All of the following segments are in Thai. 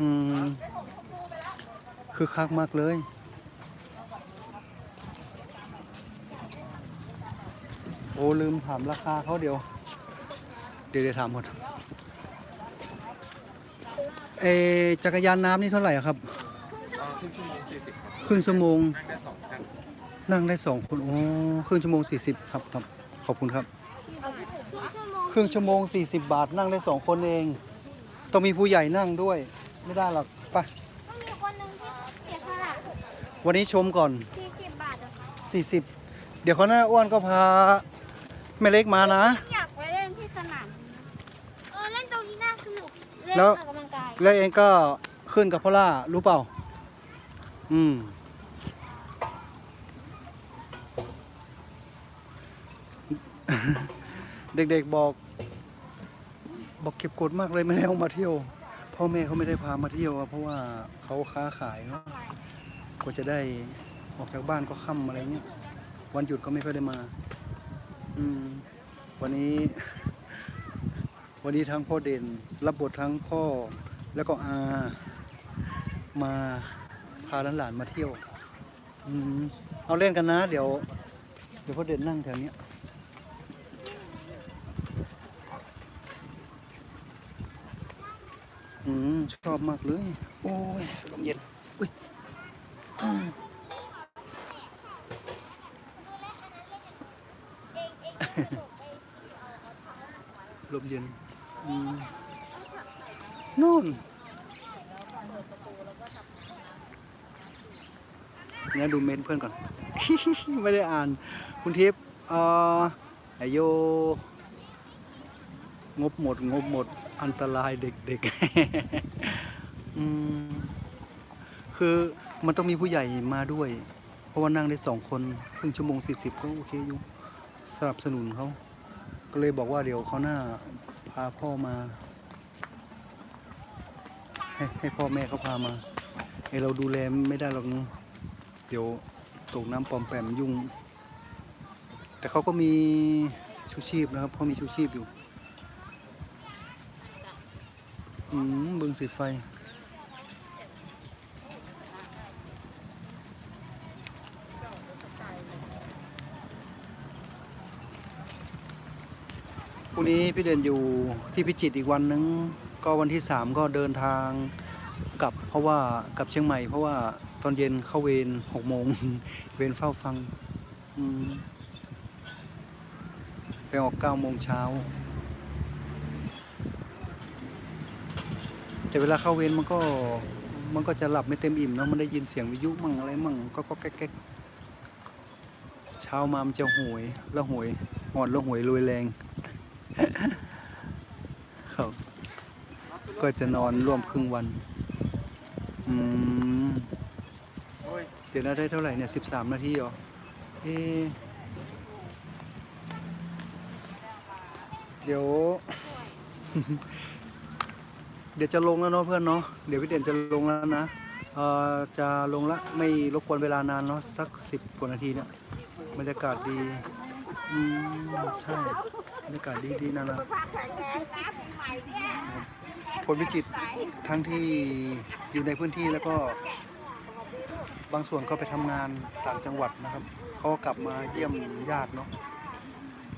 อืมคือคักมากเลย โอ้ลืมถามราคาเขาเดี๋ยว เดี๋ยวเดี๋ยวถามหมดเออจักรยานน้ำนี่เท่าไหร่อะครับ ครึ่งชั่วโมงสี่สิบครึ่งชั่วโมง นั่งได้สองท่านนั่งได้สองคนโอ้ครึ่งชั่วโมงสี่สิบครับครับ ขอบคุณครับ ครึ่งชั่วโมงครึ่งชั่วโมง40บาทนั่งได้สองคนเอง ต้องมีผู้ใหญ่นั่งด้วย ไม่ได้หรอกไปะต้องมีคนหนึ่งที่เสียสละวันนี้ชมก่อน สี่สิบบาทอะ40 เดี๋ยวเขาหน้าอ้วนก็พาแม่เล็กมานะ อยากไปเล่นที่สนามเออเล่นตรงนี้น่าสนุกเล่นแล้ว ออกกำลังกายแล้วเองก็ขึ้นกับพ่อล่ารู้เปล่า อืม เด็กๆบอก บอกเก็บกดมากเลยไม่ได้เอามาเที่ยว พ่อแม่เขาไม่ได้พามาเที่ยวอะเพราะว่าเขาค้าขายเนาะกว่าจะได้ออกจากบ้านก็ค่ำอะไรเงี้ย วันหยุดก็ไม่ค่อยได้มา อืม วันนี้ วันนี้ทั้งพ่อเด่น รับบททั้งพ่อ แล้วก็อา มาพาหลานๆมาเที่ยว อืม เอาเล่นกันนะ เดี๋ยว เดี๋ยวพ่อเด่นนั่งแถวเนี้ย อืมชอบมากเลย โอ้ยลมเย็นอุ้ยลมเย็นอืมนู่นเนี่ยดูเมนเพื่อนก่อน ไม่ได้อ่าน คุณทิพย์เอ่อไอโย งบหมด งบหมด อันตรายเด็กๆอืมคือมันต้องมีผู้ใหญ่มาด้วย เพราะว่านั่งได้สองคนครึ่งชั่วโมงสี่สิบก็โอเคอยู่สนับสนุนเขาก็เลยบอกว่าเดี๋ยวเขาหน้าพาพ่อมา ให้ให้พ่อแม่เขาพามาไอเราดูแลไม่ได้หรอกนี่เดี๋ยวตกน้ำปอมแปมยุ่ง แต่เขาก็มีชูชีพนะครับเขามีชูชีพอยู่ อืมบึงสีไฟ พรุ่งนี้พี่เด่นอยู่ที่พิจิตรอีกวันนึง ก็วันที่สามก็เดินทางกลับเพราะว่ากลับเชียงใหม่ เพราะว่าตอนเย็นเข้าเวรหกโมง เวรเฝ้าฟัง ไปออกเก้าโมงเช้า แต่เวลาเข้าเวรมันก็มันก็จะหลับไม่เต็มอิ่มเนาะมันได้ยินเสียงวิทยุมั่งอะไรมั่งก็ก็แก๊กเช้ามามันจะหวยแล้วหวยอ่อนแล้วหวยรวยแรงครับก็จะนอนร่วมครึ่งวันอืมเดี๋ยวนะได้เท่าไหร่เนี่ยสิบสามนาทีเหรอเอเดี๋ยว ดี๋ยวจะลงแล้วเนาะเพื่อนเนาะเดี๋ยวพี่เด่นจะลงแล้วนะเอ่อจะลงละไม่รบกวนเวลานานเนาะสักสิบกว่านาทีเนี่ยบรรยากาศดีอืมใช่บรรยากาศดีดีนะนะคนวิจิตรทั้งที่อยู่ในพื้นที่แล้วก็ บางส่วนก็ไปทำงานต่างจังหวัดนะครับเขาก็กลับมาเยี่ยมญาติเนาะ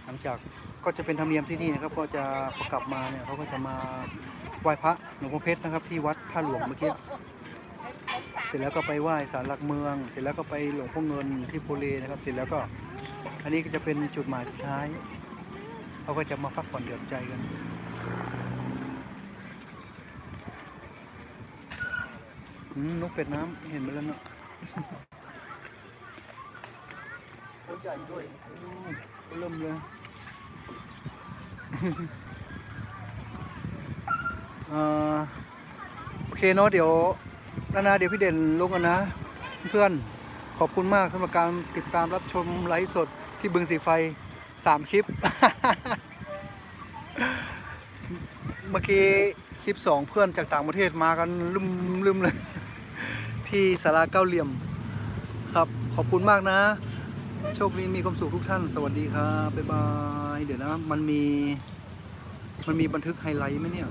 หลังจากก็จะเป็นธรรมเนียมที่นี่นะครับ ก็จะพอกลับมาเนี่ยเขาก็จะมา ไหว้พระหลวงพ่อเพชรนะครับ ที่วัดท่าหลวงเมื่อกี้เสร็จแล้วก็ไปไหว้ศาลหลักเมือง เสร็จแล้วก็ไปหลวงพ่อเงินที่โพเลนะครับ เสร็จแล้วก็ อันนี้ก็จะเป็นจุดหมายสุดท้ายเขาก็จะมาพักผ่อนหย่อนใจกันนกเป็ดน้ำเห็นไปแล้วเนาะตัวใหญ่ด้วยเริ่มเลย โอเคเนาะเดี๋ยวนานาเดี๋ยวพี่เด่นลงกันนะ เพื่อนขอบคุณมากสำหรับการติดตามรับชมไลฟ์สดที่บึงสีไฟสามคลิป เมื่อกี้คลิปสองเพื่อนจากต่างประเทศมากันลืมลืมเลย ที่สาราเก้าเหลี่ยมครับ ขอบคุณมากนะ โชคดีมีความสุขทุกท่าน สวัสดีครับบ๊ายบาย เดี๋ยวนะ มันมี มันมีบันทึกไฮไลท์ไหมเนี่ย